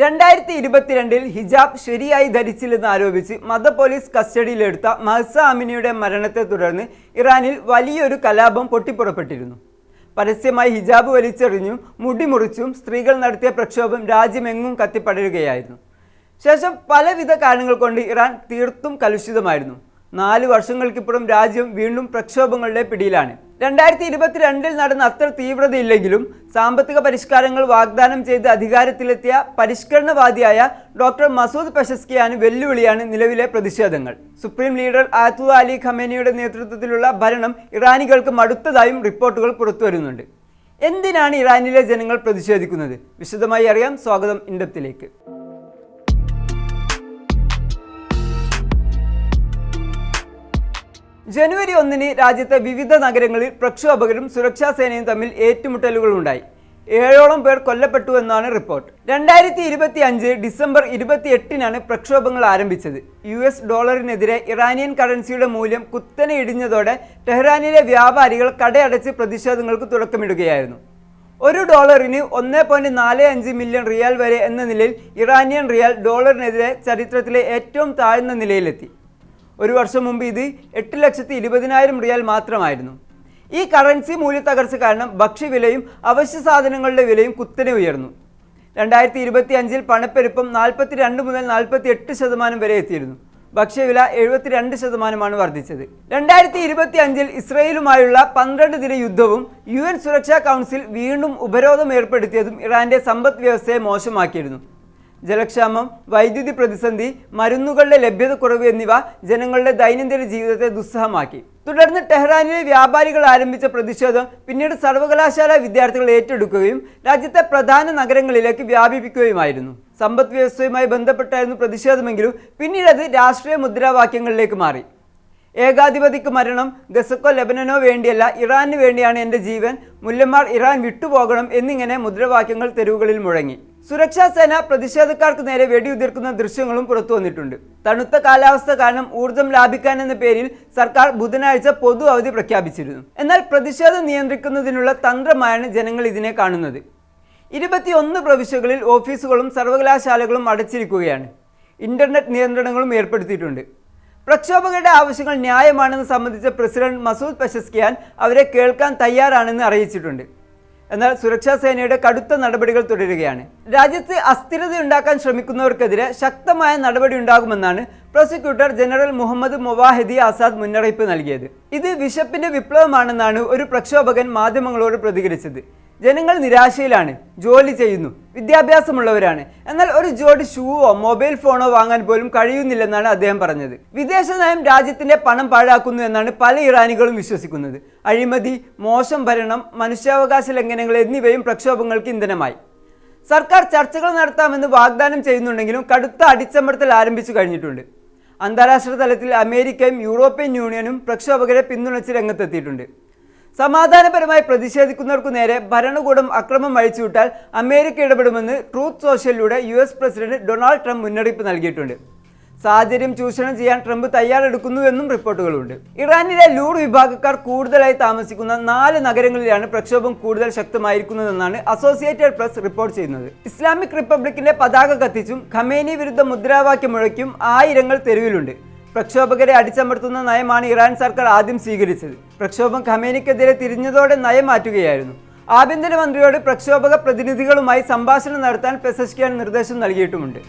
രണ്ടായിരത്തി ഇരുപത്തിരണ്ടിൽ ഹിജാബ് ശരിയായി ധരിച്ചില്ലെന്ന് ആരോപിച്ച് മത പോലീസ് കസ്റ്റഡിയിലെടുത്ത മഹസ അമിനിയുടെ മരണത്തെ തുടർന്ന് ഇറാനിൽ വലിയൊരു കലാപം പൊട്ടിപ്പുറപ്പെട്ടിരുന്നു. പരസ്യമായി ഹിജാബ് വലിച്ചെറിഞ്ഞും മുടിമുറിച്ചും സ്ത്രീകൾ നടത്തിയ പ്രക്ഷോഭം രാജ്യമെങ്ങും കത്തിപ്പടരുകയായിരുന്നു. ശേഷം പലവിധ കാരണങ്ങൾ കൊണ്ട് ഇറാൻ തീർത്തും കലുഷിതമായിരുന്നു. നാല് വർഷങ്ങൾക്കിപ്പുറം രാജ്യം വീണ്ടും പ്രക്ഷോഭങ്ങളുടെ പിടിയിലാണ്. രണ്ടായിരത്തി ഇരുപത്തിരണ്ടിൽ നടന്ന അത്ര തീവ്രതയില്ലെങ്കിലും സാമ്പത്തിക പരിഷ്കാരങ്ങൾ വാഗ്ദാനം ചെയ്ത് അധികാരത്തിലെത്തിയ പരിഷ്കരണവാദിയായ ഡോക്ടർ മസൂദ് പഷസ്കിയാണ് വെല്ലുവിളിയാണ് നിലവിലെ പ്രതിഷേധങ്ങൾ. സുപ്രീം ലീഡർ ആത്തു അലി ഖമേനിയുടെ നേതൃത്വത്തിലുള്ള ഭരണം ഇറാനികൾക്ക് മടുത്തതായും റിപ്പോർട്ടുകൾ പുറത്തുവരുന്നുണ്ട്. എന്തിനാണ് ഇറാനിലെ ജനങ്ങൾ പ്രതിഷേധിക്കുന്നത്? വിശദമായി അറിയാം. സ്വാഗതം ഇൻഡപ്തിലേക്ക്. ജനുവരി ഒന്നിന് രാജ്യത്തെ വിവിധ നഗരങ്ങളിൽ പ്രക്ഷോഭകരും സുരക്ഷാ സേനയും തമ്മിൽ ഏറ്റുമുട്ടലുകളുണ്ടായി. ഏഴോളം പേർ കൊല്ലപ്പെട്ടു എന്നാണ് റിപ്പോർട്ട്. രണ്ടായിരത്തി ഇരുപത്തി അഞ്ച് ഡിസംബർ ഇരുപത്തി എട്ടിനാണ് പ്രക്ഷോഭങ്ങൾ ആരംഭിച്ചത്. യു എസ് ഡോളറിനെതിരെ ഇറാനിയൻ കറൻസിയുടെ മൂല്യം കുത്തനെ ഇടിഞ്ഞതോടെ ടെഹ്റാനിലെ വ്യാപാരികൾ കടയടച്ച് പ്രതിഷേധങ്ങൾക്ക് തുടക്കമിടുകയായിരുന്നു. ഒരു ഡോളറിന് ഒന്ന് പോയിന്റ് നാല് അഞ്ച് മില്യൺ റിയാൽ വരെ എന്ന നിലയിൽ ഇറാനിയൻ റിയാൽ ഡോളറിനെതിരെ ചരിത്രത്തിലെ ഏറ്റവും താഴ്ന്ന നിലയിലെത്തി. ഒരു വർഷം മുമ്പ് ഇത് എട്ട് ലക്ഷത്തി ഇരുപതിനായിരം റിയാൽ മാത്രമായിരുന്നു. ഈ കറൻസി മൂല്യ തകർച്ച കാരണം ഭക്ഷ്യവിലയും അവശ്യ സാധനങ്ങളുടെ വിലയും കുത്തനെ ഉയർന്നു. രണ്ടായിരത്തി ഇരുപത്തി അഞ്ചിൽ പണപ്പെരുപ്പം നാൽപ്പത്തി രണ്ട് മുതൽ നാൽപ്പത്തി എട്ട് ശതമാനം വരെ എത്തിയിരുന്നു. ഭക്ഷ്യവില എഴുപത്തിരണ്ട് ശതമാനമാണ് വർദ്ധിച്ചത്. രണ്ടായിരത്തി ഇരുപത്തി അഞ്ചിൽ ഇസ്രയേലുമായുള്ള പന്ത്രണ്ട് ദിന യുദ്ധവും യു എൻ സുരക്ഷാ കൗൺസിൽ വീണ്ടും ഉപരോധം ഏർപ്പെടുത്തിയതും ഇറാന്റെ സമ്പദ് വ്യവസ്ഥയെ മോശമാക്കിയിരുന്നു. ജലക്ഷാമം വൈദ്യുതി പ്രതിസന്ധി മരുന്നുകളുടെ ലഭ്യതക്കുറവ് എന്നിവ ജനങ്ങളുടെ ദൈനംദിന ജീവിതത്തെ ദുസ്സഹമാക്കി. തുടർന്ന് ടെഹ്റാനിലെ വ്യാപാരികൾ ആരംഭിച്ച പ്രതിഷേധം പിന്നീട് സർവകലാശാല വിദ്യാർത്ഥികൾ ഏറ്റെടുക്കുകയും രാജ്യത്തെ പ്രധാന നഗരങ്ങളിലേക്ക് വ്യാപിപ്പിക്കുകയുമായിരുന്നു. സമ്പദ് വ്യവസ്ഥയുമായി ബന്ധപ്പെട്ടായിരുന്നു പ്രതിഷേധമെങ്കിലും പിന്നീട് അത് രാഷ്ട്രീയ മുദ്രാവാക്യങ്ങളിലേക്ക് മാറി. ഏകാധിപതിക്ക് മരണം ഗസക്കോ ലെബനനോ വേണ്ടിയല്ല ഇറാനു വേണ്ടിയാണ് എന്റെ ജീവൻ മുല്ലന്മാർ ഇറാൻ വിട്ടുപോകണം എന്നിങ്ങനെ മുദ്രാവാക്യങ്ങൾ തെരുവുകളിൽ മുഴങ്ങി. സുരക്ഷാ സേന പ്രതിഷേധക്കാർക്ക് നേരെ വെടിയുതിർക്കുന്ന ദൃശ്യങ്ങളും പുറത്തു വന്നിട്ടുണ്ട്. തണുത്ത കാലാവസ്ഥ കാരണം ഊർജം ലാഭിക്കാൻ എന്ന പേരിൽ സർക്കാർ ബുധനാഴ്ച പൊതു അവധി പ്രഖ്യാപിച്ചിരുന്നു. എന്നാൽ പ്രതിഷേധം നിയന്ത്രിക്കുന്നതിനുള്ള തന്ത്രമായാണ് ജനങ്ങൾ ഇതിനെ കാണുന്നത്. ഇരുപത്തിയൊന്ന് പ്രവിശ്യകളിൽ ഓഫീസുകളും സർവകലാശാലകളും അടച്ചിരിക്കുകയാണ്. ഇന്റർനെറ്റ് നിയന്ത്രണങ്ങളും ഏർപ്പെടുത്തിയിട്ടുണ്ട്. പ്രക്ഷോഭകരുടെ ആവശ്യങ്ങൾ ന്യായമാണെന്ന് സംബന്ധിച്ച പ്രസിഡന്റ് മസൂദ് പശസ്കിയാൻ അവരെ കേൾക്കാൻ തയ്യാറാണെന്ന് അറിയിച്ചിട്ടുണ്ട്. എന്നാൽ സുരക്ഷാ സേനയുടെ കടുത്ത നടപടികൾ തുടരുകയാണ്. രാജ്യത്ത് അസ്ഥിരതയുണ്ടാക്കാൻ ശ്രമിക്കുന്നവർക്കെതിരെ ശക്തമായ നടപടി ഉണ്ടാകുമെന്നാണ് prosecutor general Mohammad Movahedi Azad മുന്നറിയിപ്പ് നൽകിയത്. ഇത് വിശപ്പിന്റെ വിപ്ലവമാണെന്നാണ് ഒരു പ്രക്ഷോഭകൻ മാധ്യമങ്ങളോട് പ്രതികരിച്ചത്. ജനങ്ങൾ നിരാശയിലാണ് ജോലി ചെയ്യുന്നു വിദ്യാഭ്യാസമുള്ളവരാണ്. എന്നാൽ ഒരു ജോഡി ഷൂവോ മൊബൈൽ ഫോണോ വാങ്ങാൻ പോലും കഴിയുന്നില്ലെന്നാണ് അദ്ദേഹം പറഞ്ഞത്. വിദേശ നയം രാജ്യത്തിന്റെ പണം പാഴാക്കുന്നു എന്നാണ് പല ഇറാനികളും വിശ്വസിക്കുന്നത്. അഴിമതി മോശം ഭരണം മനുഷ്യാവകാശ ലംഘനങ്ങൾ എന്നിവയും പ്രക്ഷോഭങ്ങൾക്ക് ഇന്ധനമായി. സർക്കാർ ചർച്ചകൾ നടത്താമെന്ന് വാഗ്ദാനം ചെയ്യുന്നുണ്ടെങ്കിലും കടുത്ത അടിച്ചമർത്തൽ ആരംഭിച്ചു കഴിഞ്ഞിട്ടുണ്ട്. അന്താരാഷ്ട്ര തലത്തിൽ അമേരിക്കയും യൂറോപ്യൻ യൂണിയനും പ്രക്ഷോഭകരെ പിന്തുണച്ച് രംഗത്തെത്തിയിട്ടുണ്ട്. സമാധാനപരമായി പ്രതിഷേധിക്കുന്നവർക്കു നേരെ ഭരണകൂടം അക്രമം അഴിച്ചുവിട്ടാൽ അമേരിക്ക ഇടപെടുമെന്ന് truth സോഷ്യലിലൂടെ U S president Donald Trump മുന്നറിയിപ്പ് നൽകിയിട്ടുണ്ട്. സാഹചര്യം ചൂഷണം ചെയ്യാൻ ട്രംപ് തയ്യാറെടുക്കുന്നുവെന്നും റിപ്പോർട്ടുകളുണ്ട്. ഇറാനിലെ ലൂർ വിഭാഗക്കാർ കൂടുതലായി താമസിക്കുന്ന നാല് നഗരങ്ങളിലാണ് പ്രക്ഷോഭം കൂടുതൽ ശക്തമായിരിക്കുന്നതെന്നാണ് അസോസിയേറ്റഡ് പ്രസ് റിപ്പോർട്ട് ചെയ്യുന്നത്. ഇസ്ലാമിക് റിപ്പബ്ലിക്കിന്റെ പതാക കത്തിച്ചും ഖമേനി വിരുദ്ധ മുദ്രാവാക്യം മുഴക്കും ആയിരങ്ങൾ തെരുവിലുണ്ട്. പ്രക്ഷോഭകരെ അടിച്ചമർത്തുന്ന നയമാണ് ഇറാൻ സർക്കാർ ആദ്യം സ്വീകരിച്ചത്. പ്രക്ഷോഭം ഖമേനിക്കെതിരെ തിരിഞ്ഞതോടെ നയം മാറ്റുകയായിരുന്നു. ആഭ്യന്തരമന്ത്രിയോട് പ്രക്ഷോഭക പ്രതിനിധികളുമായി സംഭാഷണം നടത്താൻ പെസഷ്കിയാൻ നിർദ്ദേശം നൽകിയിട്ടുമുണ്ട്.